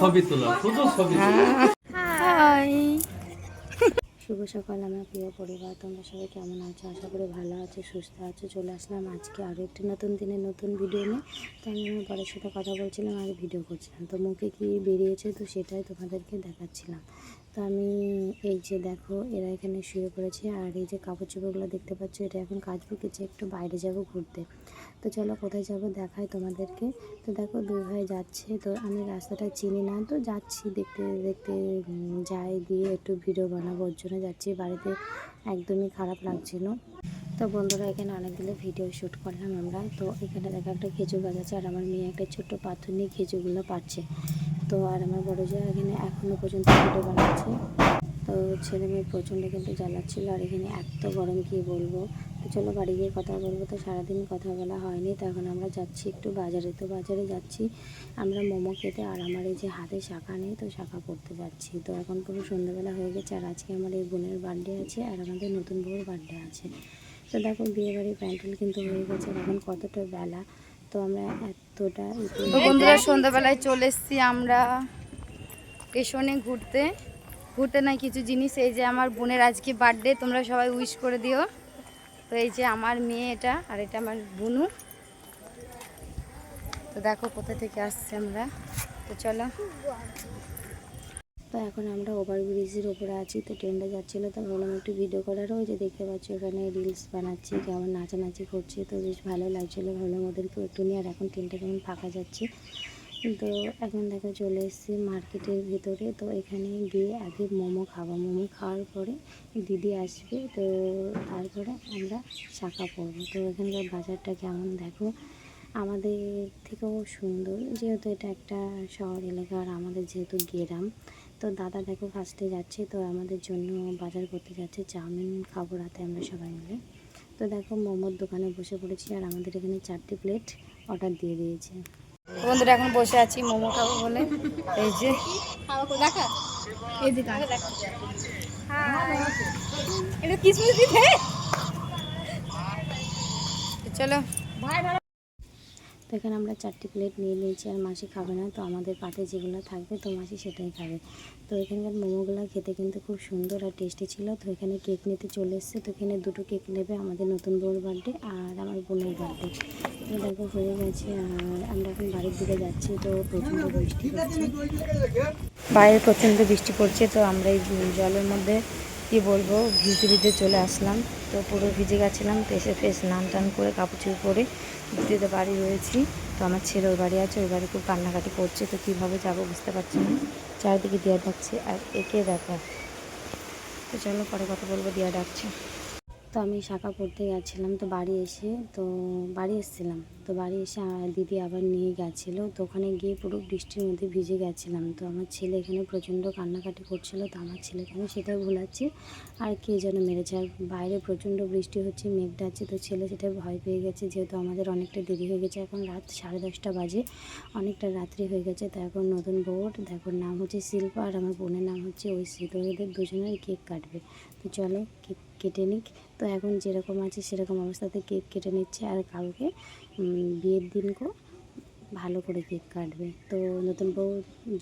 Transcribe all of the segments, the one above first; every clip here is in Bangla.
ছবি তোলা শুধু ছবি হাই শুভ সকাল আমার প্রিয় পরিবার তোমরা সবাই কেমন আছো? আশা করি ভালো আছো সুস্থ আছো। চলে আসলাম আজকে আরও একটি নতুন দিনে নতুন ভিডিও নিয়ে। তো আমি আমার বরের সাথে কথা বলছিলাম আর ভিডিও করছিলাম। তো মুখে কি বেরিয়েছে তো সেটাই তোমাদেরকে দেখাচ্ছিলাম। তো আমি এই যে দেখো, এরা এখানে শুয়ে পড়েছে। আর এই যে কাপড় চোপড়গুলো দেখতে পাচ্ছ, এটা এখন কাজ বুকেছে একটু বাইরে যাব ঘুরতে। তো চলো কোথায় যাব দেখাই তোমাদেরকে। তো দেখো, দুই ভাই যাচ্ছে। তো আমি রাস্তাটা চিনি না। তো যাচ্ছি দেখতে দেখতে যাই দিয়ে একটু ভিডিও বানাবো। ওর জন্য যাচ্ছি। বাড়িতে একদমই খারাপ লাগছিল। তো বন্ধুরা, এখানে অনেকগুলো ভিডিও শ্যুট করলাম আমরা। তো এখানে দেখো একটা খেজুর গাছ আছে। আর আমার মেয়ে একটা ছোট্ট পাথর নিয়ে খেজুরগুলো পাচ্ছে তো আর আমার বড় যা এখানে এখনও পর্যন্ত ভিডিও বানাচ্ছে। তো ছেলে মেয়ে প্রচণ্ড কিন্তু জ্বালাচ্ছিল আর এখানে এত গরম, কি বলব? তো চলো বাড়ি গিয়ে কথা বলব। তো সারাদিন কথা বলা হয়নি, তো এখন আমরা যাচ্ছি একটু বাজারে। তো বাজারে যাচ্ছি আমরা মোমো খেতে আর আমার এই যে হাতে শাখা নেই, তো শাখা পড়তে যাচ্ছি। তো এখন পুরো সন্ধ্যাবেলা হয়ে গেছে আর আজকে আমার এই বোনের বার্থডে আছে আর আমাদের নতুন বউর বার্থডে আছে। তো দেখো বিয়েবাড়ির প্যান্ডেল কিন্তু হয়ে গেছে এখন কতটা বেলা। তো আমরা এতটা বন্ধুরা, সন্ধ্যাবেলায় চলে এসেছি আমরা স্টেশনে ঘুরতে। ঘুরতে নয় কিছু জিনিস, এই যে আমার বোনের আজকে বার্থডে তোমরা সবাই উইশ করে দিও। তো এই যে আমার মেয়ে এটা, আর এটা আমার বুনু। তো দেখো কোথা থেকে আসছে আমরা। তো চলো। তো এখন আমরা ওভারব্রিজের ওপরে আছি, তো ট্রেনটা যাচ্ছিল, তো ভাবলাম একটু ভিডিও করার ওই যে দেখতে পাচ্ছি ওখানে রিলস বানাচ্ছি, কেমন নাচানাচি করছে, তো বেশ ভালো লাগছিল ভাবলাম ওদেরকেও একটু নিয়ে আর এখন ট্রেনটা কেমন ফাঁকা যাচ্ছে। তো এখন দেখো চলে এসেছি মার্কেটের ভিতরে, তো এখানে গিয়ে আগে মোমো খাব। মোমো খাওয়ার পরে দিদি আসবে, তো তারপরে আমরা শাখা পড়ব তো এখানকার বাজারটা কেমন দেখো? আমাদের থেকেও সুন্দর, যেহেতু এটা একটা শহর এলাকা আর আমাদের যেহেতু গ্রাম তো দাদা দেখো ফার্স্টে যাচ্ছে তো আমাদের জন্য বাজার করতে যাচ্ছে চাউমিন খাব রাতে আমরা সবাই মিলে। তো দেখো মোমোর দোকানে বসে পড়েছি আর আমাদের এখানে চারটি প্লেট অর্ডার দিয়ে দিয়েছে। বন্ধুরা এখন বসে আছি মোমো খাব বলে। এই যে। চলো। তো এখানে আমরা চারটি প্লেট নিয়ে নিয়েছি আর মাসি খাবে না তো আমাদের পাতে যেগুলো থাকবে তো মাসি সেটাই খাবে। তো এখানকার মোমোগুলো খেতে কিন্তু খুব সুন্দর আর টেস্টি ছিল। তো এখানে কেক নিতে চলে এসছে তো এখানে দুটো কেক নেবে আমাদের নতুন বউর বার্থডে আর আমার বোনের বার্থডে তো দেখো হয়ে গেছে আর আমরা এখন বাড়ির দিকে যাচ্ছি তো প্রচণ্ড বৃষ্টি হচ্ছে বাইরে প্রচণ্ড বৃষ্টি পড়ছে তো আমরা এই জলের মধ্যে কি বলব, ভিজতে ভিজতে চলে আসলাম। তো পুরো ভিজে গেছিলাম, তো এসে ফেস স্নান টান করে, কাপড় চোপড় করে দিতে বাড়ি রয়েছি। তো আমার ছেলে ওর বাড়ি আছে, ওই বাড়ি খুব কান্নাকাটি করছে, তো কীভাবে যাব বুঝতে পারছি না। চারিদিকে দিয়া ডাকছে আর একে দেখা। তো চলো পরে কথা বলব দিয়া ডাকছে। তো আমি শাখা পড়তে গেছিলাম তো বাড়ি এসে, তো বাড়ি এসেছিলাম। তো বাড়ি এসে দিদি আবার নিয়ে গেছিল, তো ওখানে গিয়ে পুরো বৃষ্টির মধ্যে ভিজে গেছিলাম। তো আমার ছেলে এখানে প্রচণ্ড কান্নাকাটি করছিল, তো আমার ছেলেকে আমি সেটাই ভুলাচ্ছি। আর কে যেন মেরেছে, আর বাইরে প্রচণ্ড বৃষ্টি হচ্ছে, মেঘ ডাচ্ছে তো ছেলে সেটা ভয় পেয়ে গেছে, যেহেতু আমাদের অনেকটা দেরি হয়ে গেছে। এখন রাত সাড়ে দশটা বাজে, অনেকটা রাত্রি হয়ে গেছে, তো এখন নতুন বোর্ড, দেখো নাম হচ্ছে শিল্পা, আর আমার বোনের নাম হচ্ছে ঐশী, তো এদের দুজনের কেক কাটবে। তো চলো কেক কেটে নিক। তো এখন যেরকম আছে সেরকম অবস্থাতে কেক কেটে নিচ্ছে আর কালকে বিয়ের দিনকেও ভালো করে কেক কাটবে। তো নতুন বউ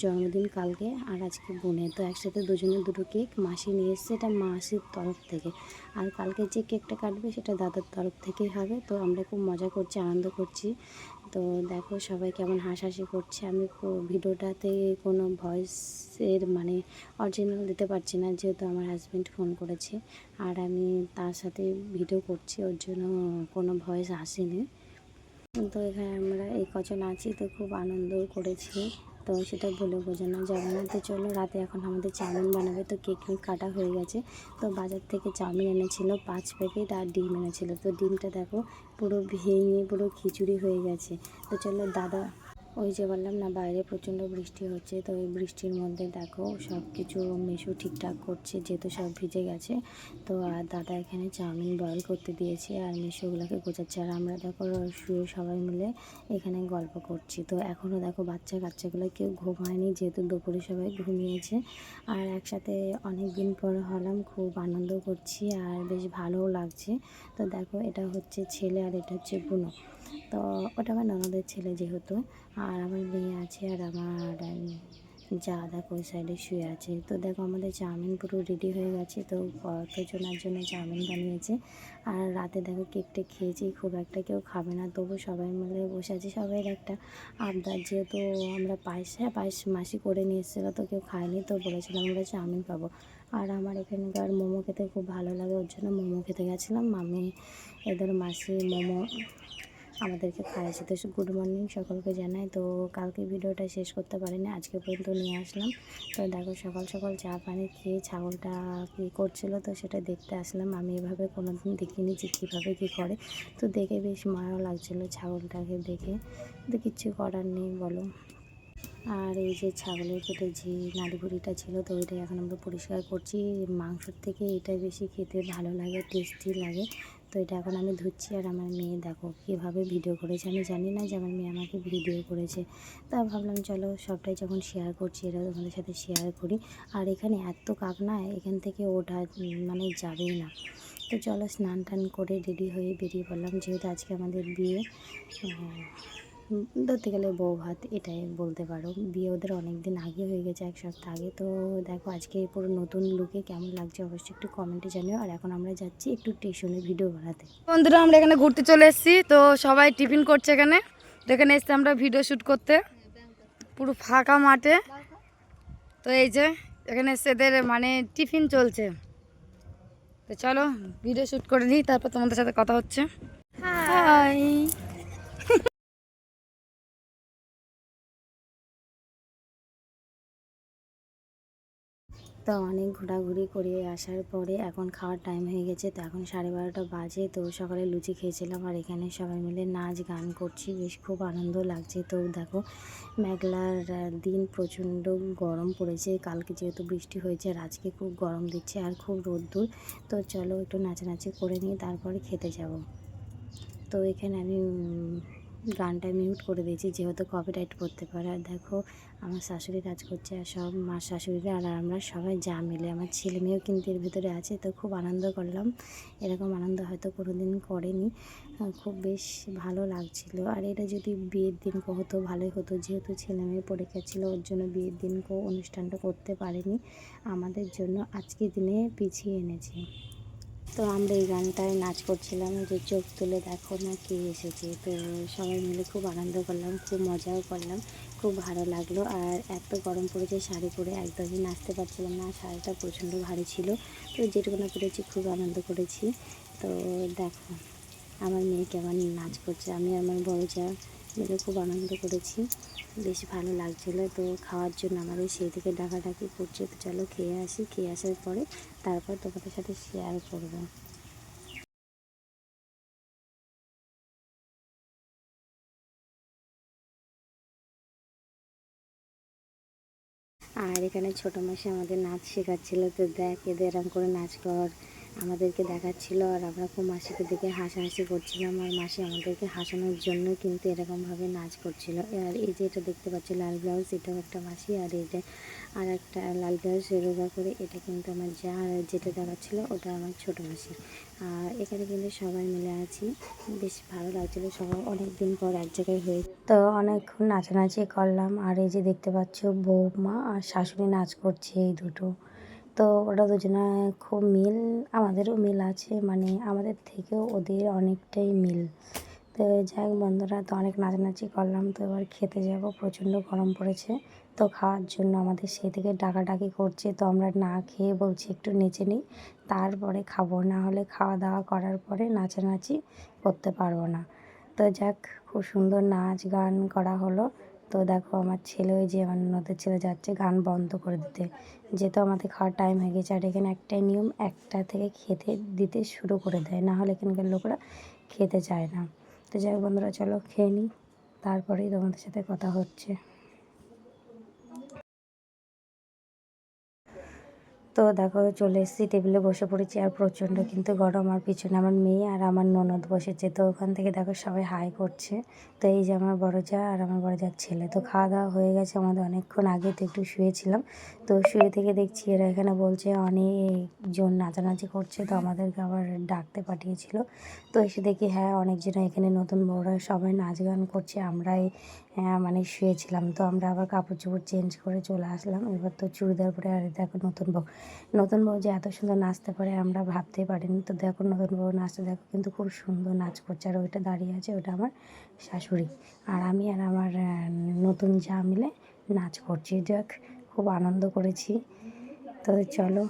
জন্মদিন কালকে আর আজকে বোনের তো একসাথে দুজনের দুটো কেক মাসি নিয়ে এসছে, এটা মাসির তরফ থেকে। আর কালকে যে কেকটা কাটবে সেটা দাদার তরফ থেকেই হবে। তো আমরা খুব মজা করছি, আনন্দ করছি। তো দেখো সবাই কেমন হাসাহাসি করছে। আমি ভিডিওটাতে কোনো ভয়েসের মানে অরিজিনাল দিতে পারছি না, যেহেতু আমার হাজব্যান্ড ফোন করেছে। আর আমি তার সাথে ভিডিও করছি, ওর জন্য কোনো ভয়েস আসেনি। তো এখানে আমরা এই কজন আছি, তো খুব আনন্দ করেছি। তো সেটা বলে বোঝানো যাবে না তো চলো রাতে এখন আমাদের চাউমিন বানাবে। তো কেক মেক কাটা হয়ে গেছে। তো বাজার থেকে চাউমিন এনেছিলো, পাঁচ প্যাকেট আর ডিম এনেছিলো। তো ডিমটা দেখো পুরো ভেঙে পুরো খিচুড়ি হয়ে গেছে। তো চলো দাদা ওই যে বললাম না, বাইরে প্রচণ্ড বৃষ্টি হচ্ছে, তো এই বৃষ্টির মধ্যে দেখো সব কিছু মেশো ঠিকঠাক করছে, যেহেতু সব ভিজে গেছে, তো আর দাদা এখানে চাউমিন বয়েল করতে দিয়েছে, আর মেশোগুলোকে গোছাচ্ছে, আর আমরা দেখো শুয়ে সবাই মিলে এখানে গল্প করছি, তো এখনও দেখো বাচ্চা কাচ্চাগুলো কেউ ঘুমায়নি, যেহেতু দুপুরে সবাই ঘুমিয়েছে, আর একসাথে অনেক দিন পর হলাম, খুব আনন্দ করছি, আর বেশ ভালোও লাগছে, তো দেখো এটা হচ্ছে ছেলে আর এটা হচ্ছে বুনো তো ওটা আমার ননদের ছেলে যেহেতু, আর আমার মেয়ে আছে আর আমার যা দেখো ওই সাইডে শুয়ে আছে। তো দেখো আমাদের চাউমিন পুরো রেডি হয়ে গেছে, তো কতজনের জন্য চাউমিন বানিয়েছে। আর রাতে দেখো কেকটা খেয়েছি, খুব একটা কেউ খাবে না, তবু সবাই মিলে বসে আছে সবাই একটা আবদার যেহেতু আমরা পায়েস হ্যাঁ পায়েস মাসি করে নিয়ে এসেছিল, তো কেউ খায়নি, তো বলেছিলাম আমরা চাউমিন খাব। আর আমার এখানকার মোমো খেতে খুব ভালো লাগে, ওর জন্য মোমো খেতে গেছিলাম, মামি, এদের মাসি মোমো আমাদেরকে খাইয়েছে তো গুড মর্নিং সকলকে জানাই। তো কালকে ভিডিওটা শেষ করতে পারিনি, আজকে পর্যন্ত নিয়ে আসলাম। তো দেখো সকাল সকাল চা পানি খেয়ে ছাগলটা কী করছিল তো সেটা দেখতে আসলাম। আমি এভাবে কোনো দিন দেখিনি যে কীভাবে কী করে। তো দেখে বেশ মায়াও লাগছিল ছাগলটাকে দেখে। তো কিচ্ছু করার নেই বলো। আর এই যে ছাগলের পেটে যে নাড়িভুড়িটা ছিল তো ওইটা এখন আমরা পরিষ্কার করছি। মাংসর থেকে এটা বেশি খেতে ভালো লাগে টেস্টি লাগে। তো এটা এখন আমি ধুচ্ছি আর আমার মেয়ে দেখো কীভাবে ভিডিও করেছে। আমি জানি না যে আমার মেয়ে আমাকে ভিডিও করেছে। তা ভাবলাম চলো সবটাই যখন শেয়ার করছি এটা তোমাদের সাথে শেয়ার করি। আর এখানে এত কাক না এখান থেকে ওটা মানে যাবেই না। তো চলো স্নান টান করে রেডি হয়ে বেরিয়ে পড়লাম, যেহেতু আজকে আমাদের বিয়ে। ধরতে গেলে বউ ভাত এটাই বলতে পারো। বিয়ে ওদের অনেক দিন আগে হয়ে গেছে এক সপ্তাহ আগে। তো দেখো আজকে পুরো নতুন লুকে কেমন লাগছে অবশ্যই একটু কমেন্টে জানিও। আর এখন আমরা যাচ্ছি একটু স্টেশনে ভিডিও বানাতে। বন্ধুরা আমরা এখানে ঘুরতে চলে এসেছি। তো সবাই টিফিন করছে এখানে। তো এখানে এসছি আমরা ভিডিও শ্যুট করতে। পুরো ফাঁকা মাঠে। তো এই যে এখানে এসে এদের মানে টিফিন চলছে। তো চলো ভিডিও শ্যুট করে নিই তারপর তোমাদের সাথে কথা হচ্ছে। হাই তো অনেক ঘোরাঘুরি করে আসার পরে এখন খাওয়ার টাইম হয়ে গেছে, তো এখন সাড়ে বারোটা বাজে, তো সকালে লুচি খেয়েছিলাম আর এখানে সবাই মিলে নাচ গান করছি, বেশ খুব আনন্দ লাগছে। তো দেখো, মেঘলার দিন প্রচণ্ড গরম পড়েছে, কালকে যেহেতু বৃষ্টি হয়েছে আর আজকে খুব গরম দিচ্ছে আর খুব রোদ্দুর, তো চলো একটু নাচানাচি করে নিয়ে তারপরে খেতে যাব। তো এখানে আমি গানটা মিউট করে দিয়েছি, যেহেতু কপিরাইট করতে পারে। আর দেখো, আমার শাশুড়ি কাজ করছে আর সব মা শাশুড়িরা আর আমরা সবাই যা মিলে, আমার ছেলে মেয়েও কিন্তু এর ভিতরে আছে, তো খুব আনন্দ করলাম। এরকম আনন্দ হয়তো কোনো দিন করেনি খুব বেশ ভালো লাগছিল। আর এটা যদি বিয়ের দিন হতো, ভালোই হতো, যেহেতু ছেলে মেয়ে পরীক্ষা ছিল ওর জন্য বিয়ের দিন অনুষ্ঠানটা করতে পারেনি। আমাদের জন্য আজকের দিনে পিছিয়ে এনেছি। তো আমরা এই গানটায় নাচ করছিলাম যে চোখ তুলে দেখো না কে এসেছে। তো সবাই মিলে খুব আনন্দ করলাম, খুব মজাও করলাম, খুব ভালো লাগল। আর এত গরম পড়েছে, শাড়ি পরে একদমই নাচতে পারছিলাম না, শাড়িটা প্রচণ্ড ভারী ছিল। তো যেটুকু না করেছি, খুব আনন্দ করেছি। তো দেখো, আমার মেয়ে কেমন নাচ করছে, আমি আমার বড় যা মিলে খুব আনন্দ করেছি। বেশ ভালো লাগছিল তো খাওয়ার জন্য আমাদের সেই থেকে ডাকাডাকি করছে। তো চলো খেয়ে আসি, খেয়ে আসার পরে তারপর তোমাদের সাথে শেয়ার করব। আর এখানে ছোটো মাসে আমাদের নাচ শেখাচ্ছিল। তো দেখ, এদের এরম করে নাচ কর। আমাদেরকে দেখাচ্ছিল আর আমরা খুব মাসিকে দেখে হাসাহাসি করছিলাম আর মাসি আমাদেরকে হাসানোর জন্য কিন্তু এরকমভাবে নাচ করছিল। আর এই যে এটা দেখতে পাচ্ছি, লাল ব্লাউজ এটাও একটা মাসি আর এটা আর একটা লাল ব্লাউজ রোগা করে এটা কিন্তু আমার যা যেটা দেখাচ্ছিল ওটা আমার ছোট মাসি আর এখানে কিন্তু সবাই মিলে আছি। বেশ ভালো লাগছিল, সবাই অনেক দিন পর এক জায়গায় হয়ে তো অনেকক্ষণ নাচানাচি করলাম। আর এই যে দেখতে পাচ্ছ, বৌমা আর শাশুড়ি নাচ করছে এই দুটো। তো ওরা দুজনে খুব মিল, আমাদেরও মিল আছে মানে আমাদের থেকেও ওদের অনেকটাই মিল। তো যাই হোক বন্ধুরা, তো অনেক নাচানাচি করলাম, তো এবার খেতে যাব, প্রচণ্ড গরম পড়েছে। তো খাওয়ার জন্য আমাদের সেই থেকে ডাকাডাকি করছে, তো আমরা না খেয়ে বলছি একটু নেচে নিই, তারপরে খাব। না হলে খাওয়া দাওয়া করার পরে নাচানাচি করতে পারব না। তো যাক, খুব সুন্দর নাচ গান করা হলো। তো দেখো আমার ছেলে ওই যে আমার নদের ছেলে যাচ্ছে গান বন্ধ করে দিতে। যেহেতু আমাদের খাওয়ার টাইম হয়ে গেছে, আর এখানে একটাই নিয়ম, একটা থেকে খেতে দিতে শুরু করে দেয়। না হলে এখানকার লোকরা খেতে চায় না। তো যাই বন্ধুরা, চলো খেয়ে নিই, তারপরেই তোমাদের সাথে কথা হচ্ছে। তো দেখো চলে এসেছি টেবিলে বসে পড়েছি আর প্রচণ্ড কিন্তু গরম আর পিছনে আমার মেয়ে আর আমার ননদ বসেছে। তো ওখান থেকে দেখো সবাই হাই করছে। তো এই যে আমার বড় যা আর আমার বড় যার ছেলে। তো খাওয়া দাওয়া হয়ে গেছে আমাদের অনেকক্ষণ আগে তো একটু শুয়েছিলাম। তো শুয়ে থেকে দেখছি এরা এখানে বলছে অনেকজন নাচানাচি করছে। তো আমাদেরকে আবার ডাকতে পাঠিয়েছিল। তো এসে দেখি হ্যাঁ অনেকজন এখানে নতুন বড়রা সবাই নাচ গান করছে। আমরাই হ্যাঁ, মানে শুয়েছিলাম। তো আমরা আবার কাপড় চোপড় চেঞ্জ করে চলে আসলাম। এবার তো চুড়িদার পরে আর দেখো নতুন বউ। নতুন বউ যে এত সুন্দর নাচতে পারে, আমরা ভাবতেই পারিনি। তো দেখো নতুন বউ নাচতে দেখো, কিন্তু খুব সুন্দর নাচ করছে। আর ওইটা দাঁড়িয়ে আছে ওটা আমার শাশুড়ি। আর আমি আর আমার নতুন যা মিলে নাচ করছি। যাক, খুব আনন্দ করেছি। তো চলো,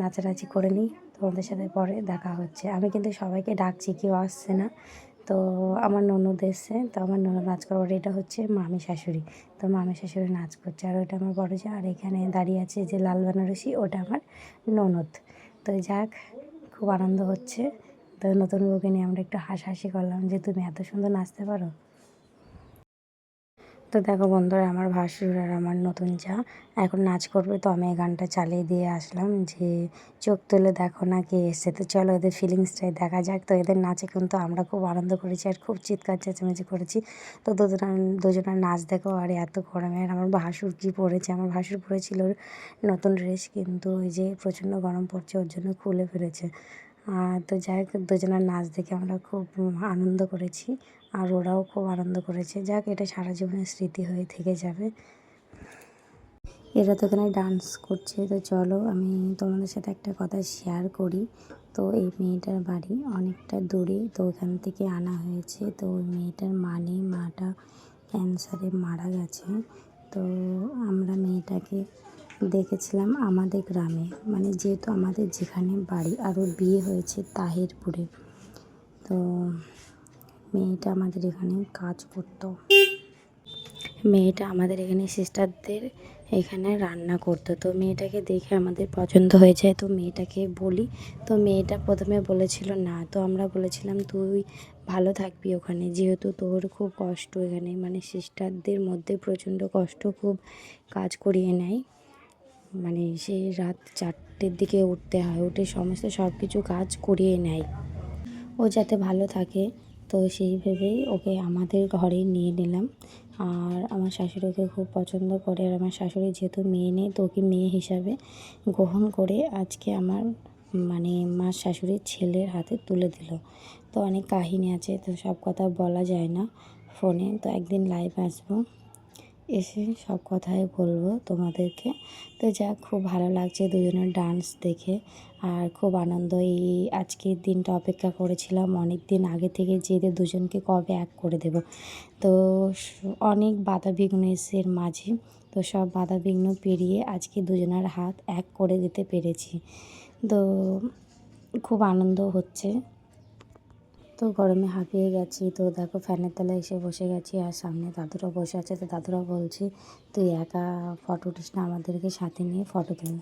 নাচানাচি করে নিই। তোমাদের সাথে পরে দেখা হচ্ছে। আমি কিন্তু সবাইকে ডাকছি, কেউ আসছে না। তো আমার ননদ এসছে, তো আমার ননদ নাচ করবার এটা হচ্ছে মামি শাশুড়ি। তো মামি শাশুড়ি নাচ করছে আর ওইটা আমার বড় যা আর এখানে দাঁড়িয়ে আছে যে লাল বেনারসি, ওটা আমার ননদ। তো যাক, খুব আনন্দ হচ্ছে। তো নতুন বউকে নিয়ে আমরা একটু হাসাহাসি করলাম যে তুমি এত সুন্দর নাচতে পারো। তো দেখো বন্ধুরা, আমার ভাসুর আর আমার নতুন যা। এখন নাচ করবে, তো আমি এই গানটা চালিয়ে দিয়ে আসলাম যে চোখ তুলে দেখো না কে এসছে। তো চলো এদের ফিলিংসটাই দেখা যাক। তো এদের নাচে কিন্তু আমরা খুব আনন্দ করেছি আর খুব চিৎকার চেঁচামেচি করেছি। তো দুজনের দুজনের নাচ দেখো আর এত গরমে। আর আমার ভাসুর কী পরেছে? আমার ভাসুর পরেছিল নতুন ড্রেস কিন্তু ওই যে প্রচণ্ড গরম পড়ছে, ওর জন্য খুলে ফেলেছে। আর তো যাই হোক, দুজনের নাচ দেখে আমরা খুব আনন্দ করেছি। আর ওরাও খুব আনন্দ করেছে। যাক, এটা সারা জীবনের স্মৃতি হয়ে থেকে যাবে। এরা তো এখানে ডান্স করছে, তো চলো আমি তোমাদের সাথে একটা কথা শেয়ার করি। তো এই মেয়েটার বাড়ি অনেকটা দূরে, তো ওখান থেকে আনা হয়েছে। তো ওই মেয়েটার মানে মাটা ক্যান্সারে মারা গেছে। তো আমরা মেয়েটাকে দেখেছিলাম আমাদের গ্রামে মানে যেহেতু আমাদের যেখানে বাড়ি আর ওর বিয়ে হয়েছে তাহিরপুরে। তো মেয়েটা আমাদের এখানে কাজ করতো। মেয়েটা আমাদের এখানে সিস্টারদের এখানে রান্না করতো। তো মেয়েটাকে দেখে আমাদের পছন্দ হয়ে যায়। তো মেয়েটাকে বলি, তো মেয়েটা প্রথমে বলেছিল, না, তো আমরা বলেছিলাম, তুই ভালো থাকবি ওখানে। যেহেতু তোর খুব কষ্ট এখানে মানে সিস্টারদের মধ্যে প্রচণ্ড কষ্ট খুব কাজ করিয়ে নেয়। মানে সেই রাত চারটের দিকে উঠতে হয়, উঠে সমস্ত সব কিছু কাজ করিয়ে নেয়। ও যাতে ভালো থাকে তো সেই ভেবেই ওকে আমাদের ঘরে নিয়ে নিলাম। আর আমার শাশুড়ি ওকে খুব পছন্দ করে, আর আমার শাশুড়ি যেহেতু মেয়ে নেই, তো ওকে মেয়ে হিসাবে গ্রহণ করে আজকে আমার মানে মা শাশুড়ির ছেলের হাতে তুলে দিল। তো অনেক কাহিনী আছে, তো সব কথা বলা যায় না ফোনে। তো একদিন লাইভ আসব। এসে সব কথাই বলব তোমাদেরকে। তো যাক, খুব ভালো লাগছে দুজনের ডান্স দেখে। আর খুব আনন্দ এই আজকের দিনটা অপেক্ষা করেছিলাম। অনেক দিন আগে থেকে যে দুজনকে কবে এক করে দেব। তো অনেক বাধা বিঘ্ন এসে এর মাঝে। তো সব বাধা বিঘ্ন পেরিয়ে আজকে দুজনের হাত এক করে দিতে পেরেছি। তো খুব আনন্দ হচ্ছে। তো গরমে হাঁপিয়ে গেছি। তো দেখো ফ্যানের তলায় এসে বসে গেছি আর সামনে দাদুরা বসে আছে। তো দাদুরা বলছি, তুই একা ফটো উঠিস না, আমাদেরকে সাথে নিয়ে ফটো তুল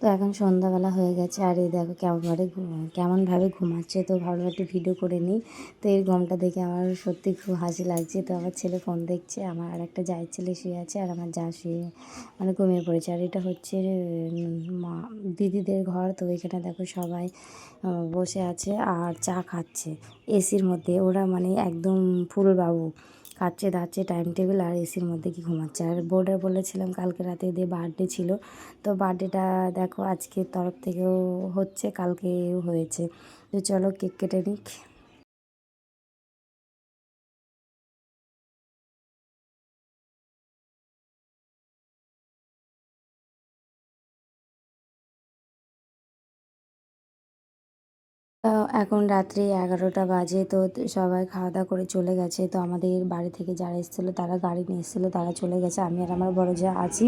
তো এখন সন্ধ্যাবেলা হয়ে গেছে আর এই দেখো কেমনভাবে কেমনভাবে ঘুমাচ্ছে। তো ভাবলাম একটু ভিডিও করে নিই। তো এই ঘুমটা দেখে আমার সত্যি খুব হাসি লাগছে। তো আমার ছেলে ফোন দেখছে, আমার আর একটা জায়ের ছেলে শুয়ে আছে আর আমার যা শুয়ে মানে ঘুমিয়ে পড়েছে। আর এটা হচ্ছে মা দিদিদের ঘর। তো এখানে দেখো সবাই বসে আছে আর চা খাচ্ছে। এসির মধ্যে। ওরা মানে একদম ফুল বাবু খাচ্ছে দাচ্ছে টাইম টেবিল আর এসির মধ্যে কি ঘুমাচ্ছে। আর বোর্ডার বলেছিলাম কালকে রাতে ওদের বার্থডে ছিল, তো বার্থডেটা দেখো আজকের তরফ থেকেও হচ্ছে, কালকেও হয়েছে। তো চলো কেক কেটে নিক। এখন রাত্রি এগারোটা বাজে, তো সবাই খাওয়া দাওয়া করে চলে গেছে। তো আমাদের বাড়ি থেকে যারা এসেছিল, তারা গাড়ি নিয়ে এসেছিল, তারা চলে গেছে। আমি আর আমার বড় যা আছি,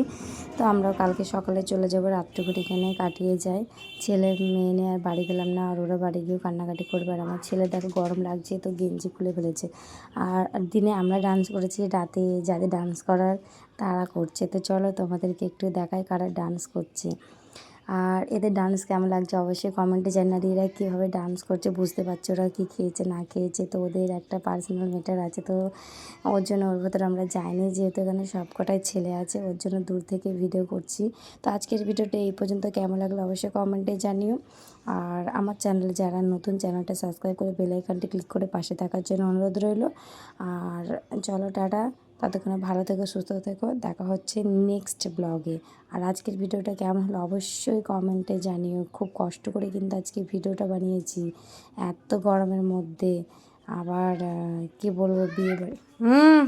তো আমরা কালকে সকালে চলে যাব রাত্রিকুটি এখানে কাটিয়ে যাই। ছেলে, মেয়ে নিয়ে আর বাড়ি গেলাম না, আর ওরা বাড়ি গিয়েও কান্নাকাটি করবে। আর আমার ছেলে দেখো গরম লাগছে, তো গেঞ্জি খুলে ফেলেছে। আর দিনে আমরা ডান্স করেছি, রাতে যাদের ডান্স করার তারা করছে। তো চলো তোমাদেরকে একটু দেখাই কারা ডান্স করছে। আর এদের ডান্স কেমন লাগছে অবশ্যই কমেন্টে জানালে এরা কীভাবে ডান্স করছে বুঝতে পারছে? ওরা কী খেয়েছে, না খেয়েছে? তো ওদের একটা পার্সোনাল ম্যাটার আছে। তো ওর জন্য ওর ভেতরে আমরা যাইনি যেহেতু এখানে সব কটাই ছেলে আছে, ওর জন্য দূর থেকে ভিডিও করছি। তো আজকের ভিডিওটা এই পর্যন্ত। কেমন লাগল অবশ্যই কমেন্টে জানিও। আর আমার চ্যানেলে যারা নতুন চ্যানেলটা সাবস্ক্রাইব করে বেল আইকনটি ক্লিক করে পাশে থাকার জন্য অনুরোধ রইল। আর চলো, টাটা। ততক্ষণে ভালো থেকো, সুস্থ থেকো। দেখা হচ্ছে নেক্সট ব্লগে আর আজকের ভিডিওটা কেমন হলো অবশ্যই কমেন্টে জানিও। খুব কষ্ট করে কিন্তু আজকে ভিডিওটা বানিয়েছি। এত গরমের মধ্যে। আবার কি বলব বিয়ে বাড়ি? হুম।